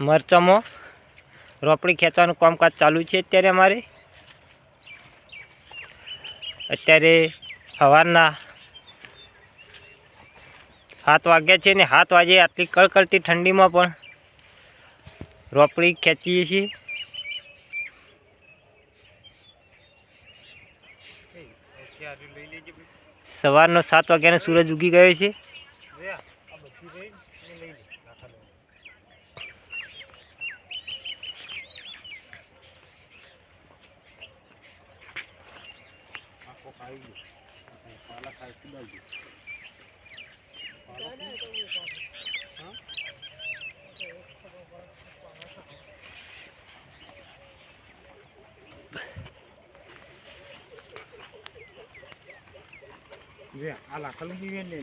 મરચામાં રોપડી ખેંચવાનું કામકાજ ચાલુ છે અત્યારે અમારે. અત્યારે સવારના સાત વાગ્યા છે ને સાત વાગે આટલી કળકળતી ઠંડીમાં પણ રોપડી ખેંચીએ છીએ. સવારનો સાત વાગ્યાનો સૂરજ ઉગી ગયો છે. આ લાકડું જીવે ને